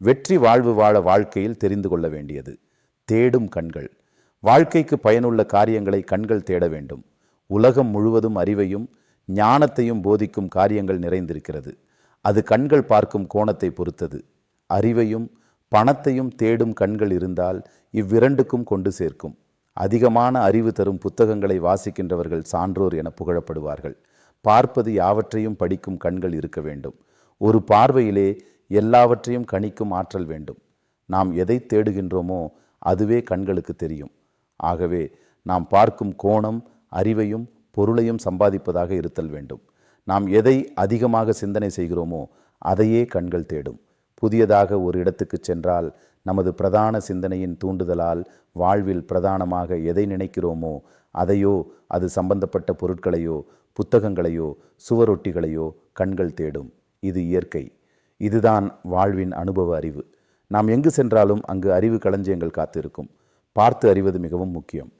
வெற்றி வாழ்வு வாழ வாழ்க்கையில் தெரிந்து கொள்ள வேண்டியது. தேடும் கண்கள். வாழ்க்கைக்கு பயனுள்ள காரியங்களை கண்கள் தேட வேண்டும். உலகம் முழுவதும் அறிவையும் ஞானத்தையும் போதிக்கும் காரியங்கள் நிறைந்திருக்கிறது. அது கண்கள் பார்க்கும் கோணத்தை பொறுத்தது. அறிவையும் பணத்தையும் தேடும் கண்கள் இருந்தால் இவ்விரண்டுக்கும் கொண்டு சேர்க்கும். அதிகமான அறிவு தரும் புத்தகங்களை வாசிக்கின்றவர்கள் சான்றோர் என புகழப்படுவார்கள். பார்ப்பது யாவற்றையும் படிக்கும் கண்கள் இருக்க வேண்டும். ஒரு பார்வையிலே எல்லாவற்றையும் கணிக்கும் ஆற்றல் வேண்டும். நாம் எதை தேடுகின்றோமோ அதுவே கண்களுக்கு தெரியும். ஆகவே நாம் பார்க்கும் கோணம் அறிவையும் பொருளையும் சம்பாதிப்பதாக இருத்தல் வேண்டும். நாம் எதை அதிகமாக சிந்தனை செய்கிறோமோ அதையே கண்கள் தேடும். புதியதாக ஒரு இடத்துக்கு சென்றால் நமது பிரதான சிந்தனையின் தூண்டுதலால் வாழ்வில் பிரதானமாக எதை நினைக்கிறோமோ அதையோ அது சம்பந்தப்பட்ட பொருட்களையோ புத்தகங்களையோ சுவரொட்டிகளையோ கண்கள் தேடும். இது இயற்கை. இதுதான் வாழ்வின் அனுபவ அறிவு. நாம் எங்கு சென்றாலும் அங்கு அறிவு களஞ்சியங்கள் காத்திருக்கும். பார்த்து அறிவது மிகவும் முக்கியம்.